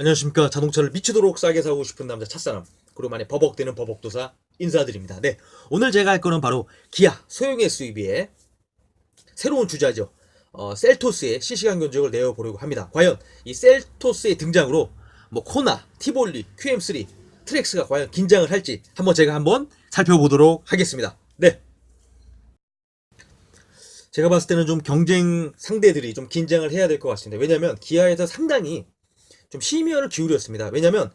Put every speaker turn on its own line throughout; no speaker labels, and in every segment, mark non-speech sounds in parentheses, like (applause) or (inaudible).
안녕하십니까. 자동차를 미치도록 싸게 사고 싶은 남자 찻사람. 그리고 만에 버벅대는 버벅도사 인사드립니다. 네 오늘 제가 할 거는 바로 기아 소형 SUV의 새로운 주자죠. 어, 셀토스의 실시간 견적을 내어보려고 합니다. 과연 이 셀토스의 등장으로 뭐 코나, 티볼리, QM3, 트렉스가 과연 긴장을 할지 한번 제가 한번 살펴보도록 하겠습니다. 네. 제가 봤을 때는 좀 경쟁 상대들이 좀 긴장을 해야 될 것 같습니다. 왜냐면 기아에서 상당히 좀 심혈을 기울였습니다. 왜냐면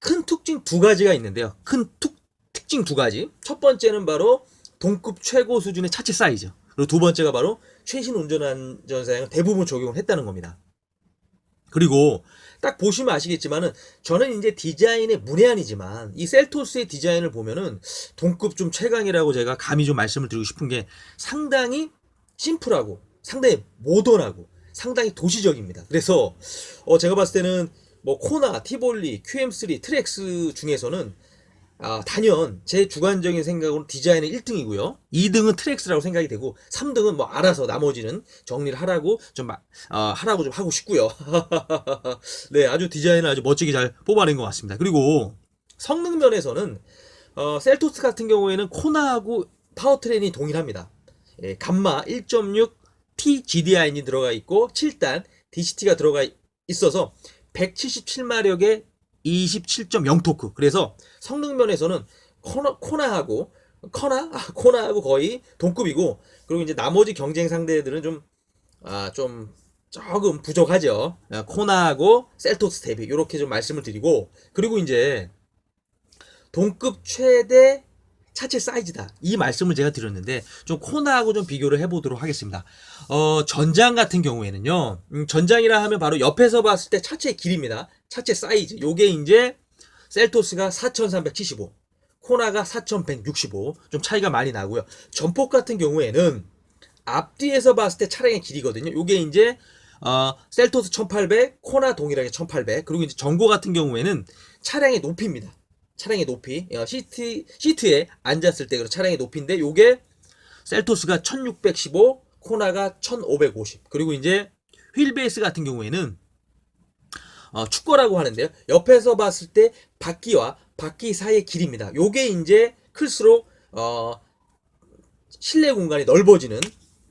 큰 특징 두 가지가 있는데요. 큰 특, 특징 두 가지. 첫 번째는 바로 동급 최고 수준의 차체 사이즈. 그리고 두 번째가 바로 최신 운전안전사양을 대부분 적용을 했다는 겁니다. 그리고 딱 보시면 아시겠지만은 저는 이제 디자인의 문외한이지만 이 셀토스의 디자인을 보면은 동급 좀 최강이라고 제가 감히 좀 말씀을 드리고 싶은 게 상당히 심플하고 상당히 모던하고 상당히 도시적입니다. 그래서 어 제가 봤을 때는 뭐 코나, 티볼리, QM3, 트렉스 중에서는 아, 단연 제 주관적인 생각으로 디자인은 1등이고요. 2등은 트렉스라고 생각이 되고 3등은 뭐 알아서 나머지는 정리를 하라고 좀 마- 어, 하라고 좀 하고 싶고요. (laughs) 네, 아주 디자인을 아주 멋지게 잘 뽑아낸 것 같습니다. 그리고 성능 면에서는 어, 셀토스 같은 경우에는 코나하고 파워트레인이 동일합니다. 예, 감마 1.6 T GDI이 들어가 있고 7단 DCT가 들어가 있어서 177마력의 27.0 토크. 그래서 성능 면에서는 코나, 코나하고 커나 아, 코나하고 거의 동급이고 그리고 이제 나머지 경쟁 상대들은 좀 아, 좀 조금 부족하죠. 아, 코나하고 셀토스 대비 이렇게 좀 말씀을 드리고 그리고 이제 동급 최대 차체 사이즈다. 이 말씀을 제가 드렸는데 좀 코나하고 좀 비교를 해보도록 하겠습니다. 어, 전장 같은 경우에는요. 음, 전장이라 하면 바로 옆에서 봤을 때 차체의 길입니다. 차체 사이즈. 요게 이제 셀토스가 4375, 코나가 4165. 좀 차이가 많이 나고요. 전폭 같은 경우에는 앞뒤에서 봤을 때 차량의 길이거든요. 요게 이제 어, 셀토스 1800, 코나 동일하게 1800. 그리고 이제 전고 같은 경우에는 차량의 높이입니다. 차량의 높이, 어, 시트 시트에 앉았을 때 그런 차량의 높이인데 요게 셀토스가 1615, 코나가 1550. 그리고 이제 휠 베이스 같은 경우에는 어, 축거라고 하는데요. 옆에서 봤을 때 바퀴와 바퀴 사이의 길입니다. 요게 이제 클수록 어, 실내 공간이 넓어지는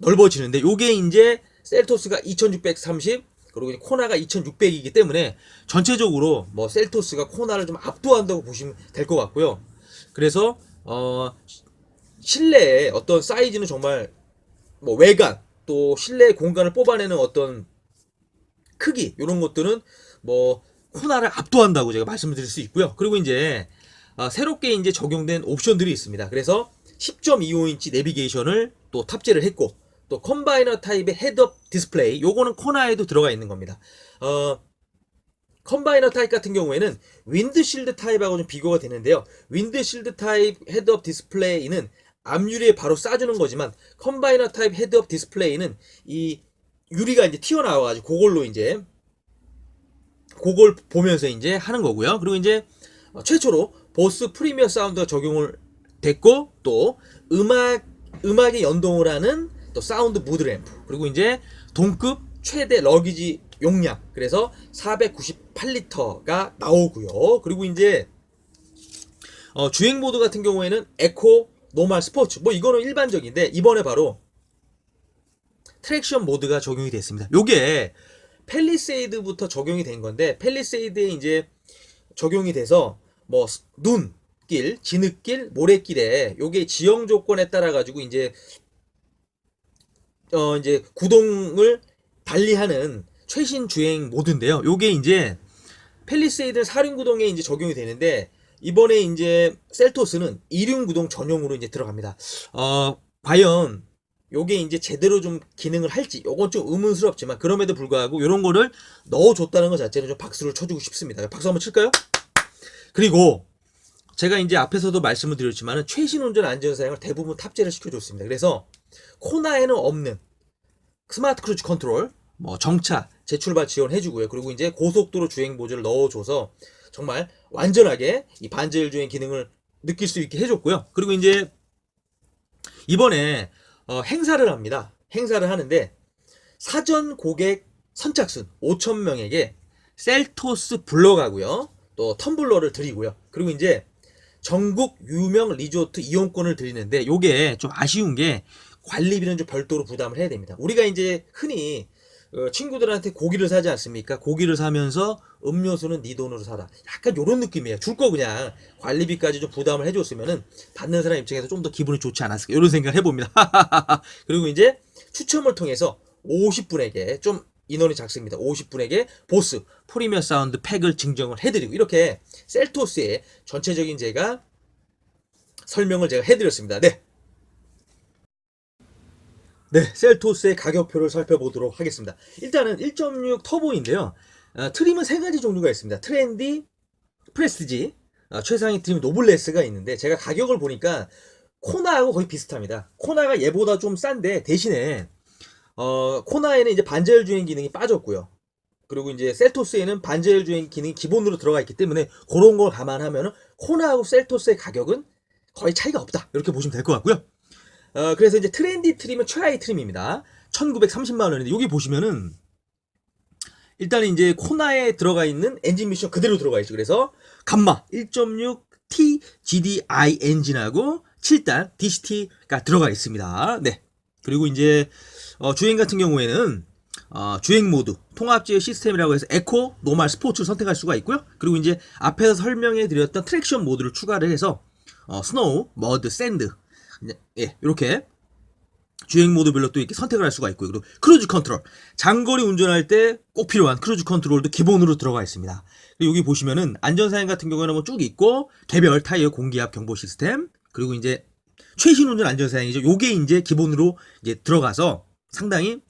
넓어지는데 요게 이제 셀토스가 2630 그리고 코나가 2600이기 때문에 전체적으로 뭐 셀토스가 코나를 좀 압도한다고 보시면 될 것 같고요. 그래서 어 실내의 어떤 사이즈는 정말 뭐 외관 또 실내 공간을 뽑아내는 어떤 크기 이런 것들은 뭐 코나를 압도한다고 제가 말씀을 드릴 수 있고요. 그리고 이제 아, 새롭게 이제 적용된 옵션들이 있습니다. 그래서 10.25인치 내비게이션을 또 탑재를 했고 또 컴바이너 타입의 헤드업 디스플레이 요거는 코나에도 들어가 있는 겁니다. 어 컴바이너 타입 같은 경우에는 윈드실드 타입하고 좀 비교가 되는데요. 윈드실드 타입 헤드업 디스플레이는 앞유리에 바로 쏴주는 거지만 컴바이너 타입 헤드업 디스플레이는 이 유리가 이제 튀어나와가지고 그걸로 이제 그걸 보면서 이제 하는 거고요. 그리고 이제 어, 최초로 보스 프리미어 사운드가 적용을 됐고 또 음악 음악에 연동을 하는 또 사운드 무드 램프 그리고 이제 동급 최대 러기지 용량 그래서 498리터가 나오고요. 그리고 이제 어, 주행 모드 같은 경우에는 에코, 노멀, 스포츠 뭐 이거는 일반적인데 이번에 바로 트랙션 모드가 적용이 됐습니다. 요게 펠리세이드부터 적용이 된 건데 펠리세이드에 이제 적용이 돼서 뭐 눈 길, 진흙길, 모래길에 요게 지형 조건에 따라 가지고 이제 어 이제 구동을 달리하는 최신 주행 모드인데요. 요게 이제 펠리세이드 사륜 구동에 이제 적용이 되는데 이번에 이제 셀토스는 이륜 구동 전용으로 이제 들어갑니다. 어 과연 요게 이제 제대로 좀 기능을 할지 요건 좀 의문스럽지만 그럼에도 불구하고 요런 거를 넣어줬다는 것 자체는 좀 박수를 쳐주고 싶습니다. 박수 한번 칠까요? 그리고 제가 이제 앞에서도 말씀을 드렸지만 최신 운전 안전 사양을 대부분 탑재를 시켜줬습니다. 그래서 코나에는 없는 스마트 크루즈 컨트롤, 뭐 정차, 재출발 지원해 주고요. 그리고 이제 고속도로 주행 보조를 넣어 줘서 정말 완전하게 이 반자율 주행 기능을 느낄 수 있게 해 줬고요. 그리고 이제 이번에 어, 행사를 합니다. 행사를 하는데 사전 고객 선착순 5천 명에게 셀토스 블럭하고요. 또 텀블러를 드리고요. 그리고 이제 전국 유명 리조트 이용권을 드리는데 요게 좀 아쉬운 게 관리비는 좀 별도로 부담을 해야 됩니다. 우리가 이제 흔히 어, 친구들한테 고기를 사지 않습니까? 고기를 사면서 음료수는 네 돈으로 사라. 약간 요런 느낌이에요. 줄 거 그냥 관리비까지 좀 부담을 해줬으면은 받는 사람 입장에서 좀 더 기분이 좋지 않았을까. 이런 생각을 해봅니다. (laughs) 그리고 이제 추첨을 통해서 50분에게 좀 인원이 작습니다. 50분에게 보스 프리미어 사운드 팩을 증정을 해드리고 이렇게 셀토스의 전체적인 제가 설명을 제가 해드렸습니다. 네. 네, 셀토스의 가격표를 살펴보도록 하겠습니다. 일단은 1.6 터보인데요. 어, 트림은 세 가지 종류가 있습니다. 트렌디, 프레스티지, 어, 최상위 트림 노블레스가 있는데 제가 가격을 보니까 코나하고 거의 비슷합니다. 코나가 얘보다 좀 싼데 대신에 어, 코나에는 이제 반제열 주행 기능이 빠졌고요. 그리고 이제 셀토스에는 반제열 주행 기능이 기본으로 들어가 있기 때문에 그런 걸 감안하면 코나하고 셀토스의 가격은 거의 차이가 없다. 이렇게 보시면 될 것 같고요. 어, 그래서 이제 트렌디 트림은 최하위 트림입니다. 1930만 원인데 여기 보시면은 일단 이제 코나에 들어가 있는 엔진 미션 그대로 들어가 있죠. 그래서 감마 1.6 T GDI 엔진하고 7단 DCT가 들어가 있습니다. 네. 그리고 이제 어, 주행 같은 경우에는 어, 주행 모드 통합 제어 시스템이라고 해서 에코, 노멀, 스포츠를 선택할 수가 있고요. 그리고 이제 앞에서 설명해 드렸던 트랙션 모드를 추가를 해서 어, 스노우, 머드, 샌드 예, 이렇게 주행 모드별로 또 이렇게 선택을 할 수가 있고요. 그리고 크루즈 컨트롤. 장거리 운전할 때 꼭 필요한 크루즈 컨트롤도 기본으로 들어가 있습니다. 그리고 여기 보시면은 안전사양 같은 경우에는 뭐 쭉 있고 개별 타이어 공기압 경보 시스템 그리고 이제 최신 운전 안전사양이죠. 요게 이제 기본으로 이제 들어가서 상당히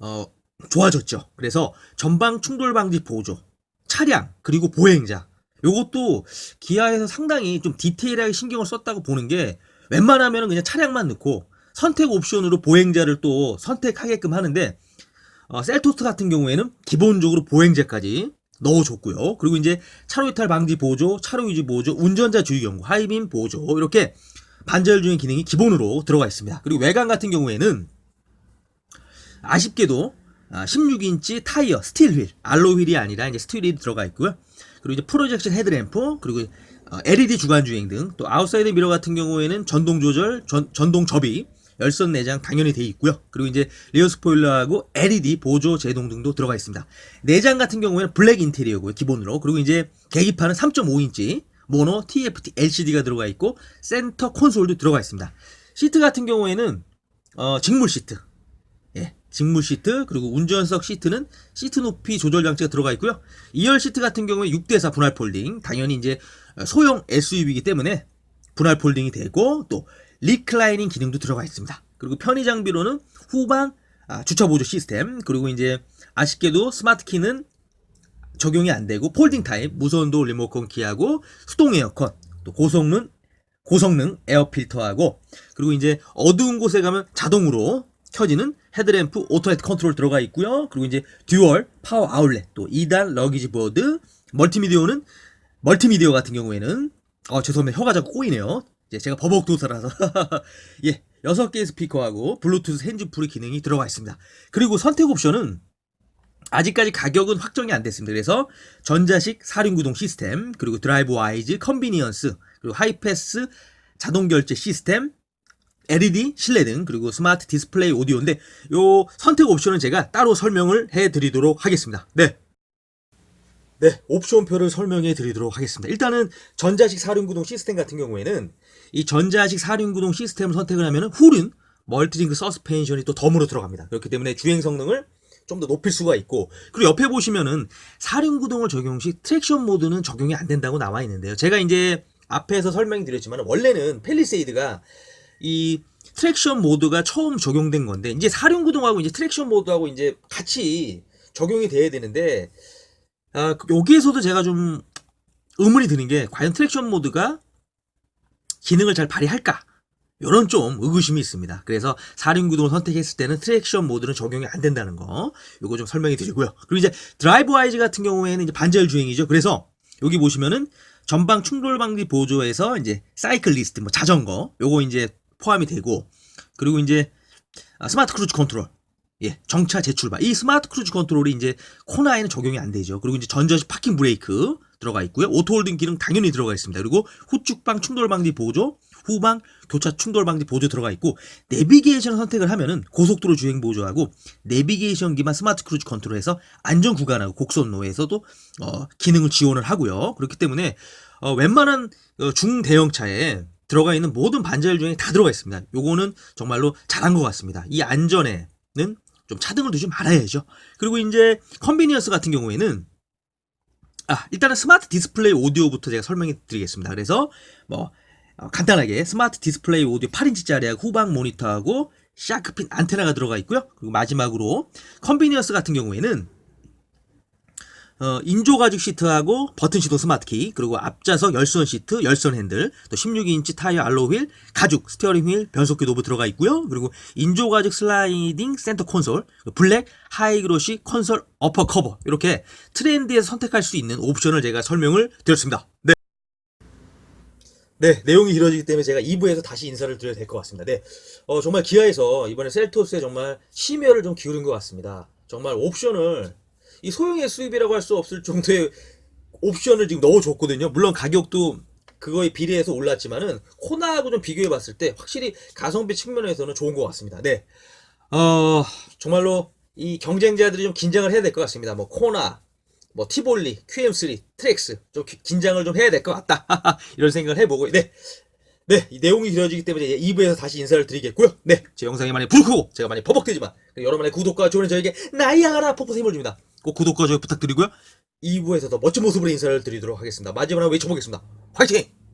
어 좋아졌죠. 그래서 전방 충돌 방지 보조, 차량 그리고 보행자 요것도 기아에서 상당히 좀 디테일하게 신경을 썼다고 보는 게 웬만하면 그냥 차량만 넣고 선택 옵션으로 보행자를 또 선택하게끔 하는데 어, 셀토스 같은 경우에는 기본적으로 보행자까지 넣어줬고요. 그리고 이제 차로 이탈 방지 보조, 차로 유지 보조, 운전자 주의 경고, 하이빔 보조 이렇게 반절 중의 기능이 기본으로 들어가 있습니다. 그리고 외관 같은 경우에는 아쉽게도 16인치 타이어 스틸 휠, 알로 휠이 아니라 이제 스틸 휠이 들어가 있고요. 그리고 이제 프로젝션 헤드램프, 그리고 어, LED 주간 주행 등, 또 아웃사이드 미러 같은 경우에는 전동 조절, 전, 전동 접이, 열선 내장 당연히 돼 있고요. 그리고 이제 리어 스포일러하고 LED 보조 제동 등도 들어가 있습니다. 내장 같은 경우에는 블랙 인테리어고요, 기본으로. 그리고 이제 계기판은 3.5인치 모노 TFT LCD가 들어가 있고 센터 콘솔도 들어가 있습니다. 시트 같은 경우에는 어, 직물 시트, 예, 직물 시트 그리고 운전석 시트는 시트 높이 조절 장치가 들어가 있고요. 2열 시트 같은 경우에 6대4 분할 폴딩 당연히 이제 소형 SUV이기 때문에 분할 폴딩이 되고 또 리클라이닝 기능도 들어가 있습니다. 그리고 편의 장비로는 후방 아, 주차 보조 시스템 그리고 이제 아쉽게도 스마트 키는 적용이 안 되고 폴딩 타입 무선도 리모컨 키하고 수동 에어컨 또 고성능 고성능 에어 필터하고 그리고 이제 어두운 곳에 가면 자동으로 켜지는 헤드램프 오토레트 컨트롤 들어가 있고요. 그리고 이제 듀얼 파워 아울렛 또 2단 러기지 보드 멀티미디어는 멀티미디어 같은 경우에는 어 죄송합니다 혀가 자꾸 꼬이네요. 이제 제가 버벅 도사라서 (laughs) 예 여섯 개의 스피커하고 블루투스 핸즈 프리 기능이 들어가 있습니다. 그리고 선택 옵션은 아직까지 가격은 확정이 안 됐습니다. 그래서 전자식 사륜구동 시스템, 그리고 드라이브 와이즈, 컨비니언스, 그리고 하이패스 자동 결제 시스템, LED 실내 등 그리고 스마트 디스플레이 오디오인데 요 선택 옵션은 제가 따로 설명을 해 드리도록 하겠습니다. 네. 네, 옵션표를 설명해 드리도록 하겠습니다. 일단은 전자식 사륜구동 시스템 같은 경우에는 이 전자식 사륜구동 시스템을 선택을 하면은 훌은 멀티링크 서스펜션이 또 덤으로 들어갑니다. 그렇기 때문에 주행 성능을 좀 더 높일 수가 있고 그리고 옆에 보시면은 사륜구동을 적용 시 트랙션 모드는 적용이 안 된다고 나와 있는데요. 제가 이제 앞에서 설명드렸지만 원래는 펠리세이드가 이 트랙션 모드가 처음 적용된 건데 이제 사륜구동하고 이제 트랙션 모드하고 이제 같이 적용이 돼야 되는데 아, 여기에서도 제가 좀 의문이 드는 게 과연 트랙션 모드가 기능을 잘 발휘할까? 이런 좀 의구심이 있습니다. 그래서 사륜구동을 선택했을 때는 트랙션 모드는 적용이 안 된다는 거, 요거 좀 설명해 드리고요. 그리고 이제 드라이브 와이즈 같은 경우에는 이제 반절 주행이죠. 그래서 여기 보시면은 전방 충돌 방지 보조에서 이제 사이클리스트, 뭐 자전거, 요거 이제 포함이 되고, 그리고 이제 아, 스마트 크루즈 컨트롤, 예, 정차 재출발. 이 스마트 크루즈 컨트롤이 이제 코나에는 적용이 안 되죠. 그리고 이제 전자식 파킹 브레이크 들어가 있고요. 오토 홀딩 기능 당연히 들어가 있습니다. 그리고 후축방 충돌 방지 보조, 후방 교차 충돌 방지 보조 들어가 있고 내비게이션 선택을 하면은 고속도로 주행 보조하고 내비게이션 기반 스마트 크루즈 컨트롤에서 안전 구간하고 곡선로에서도 어, 기능을 지원을 하고요. 그렇기 때문에 어, 웬만한 어, 중대형 차에 들어가 있는 모든 반자율 중에 다 들어가 있습니다. 요거는 정말로 잘한 것 같습니다. 이 안전에는 좀 차등을 두지 말아야죠. 그리고 이제 컨비니언스 같은 경우에는 아, 일단은 스마트 디스플레이 오디오부터 제가 설명해 드리겠습니다. 그래서 뭐 어, 간단하게 스마트 디스플레이 오디오 8인치짜리하고 후방 모니터하고 샤크핀 안테나가 들어가 있고요. 그리고 마지막으로 컨비니언스 같은 경우에는 어, 인조 가죽 시트하고 버튼 시동 스마트 키, 그리고 앞좌석 열선 시트, 열선 핸들, 또 16인치 타이어 알로 휠, 가죽 스티어링 휠, 변속기 노브 들어가 있고요. 그리고 인조 가죽 슬라이딩 센터 콘솔, 블랙 하이그로시 콘솔 어퍼 커버 이렇게 트렌드에서 선택할 수 있는 옵션을 제가 설명을 드렸습니다. 네. 네, 내용이 길어지기 때문에 제가 2부에서 다시 인사를 드려야 될 것 같습니다. 네, 어, 정말 기아에서 이번에 셀토스에 정말 심혈을 좀 기울인 것 같습니다. 정말 옵션을 이 소형의 수입이라고 할 수 없을 정도의 옵션을 지금 넣어줬거든요. 물론 가격도 그거에 비례해서 올랐지만은 코나하고 좀 비교해 봤을 때 확실히 가성비 측면에서는 좋은 것 같습니다. 네, 어, 정말로 이 경쟁자들이 좀 긴장을 해야 될 것 같습니다. 뭐 코나, 뭐 티볼리, QM3, 트렉스 좀 기- 긴장을 좀 해야 될 것 같다. (laughs) 이런 생각을 해보고 네. 네, 이 내용이 길어지기 때문에 2부에서 다시 인사를 드리겠고요. 네, 제 영상이 많이 불크고 제가 많이 버벅대지만 여러분의 구독과 좋아요는 저에게 나이아가라 폭포 힘을 줍니다. 꼭 구독과 좋아요 부탁드리고요. 2부에서 더 멋진 모습으로 인사를 드리도록 하겠습니다. 마지막으로 외쳐보겠습니다. 화이팅!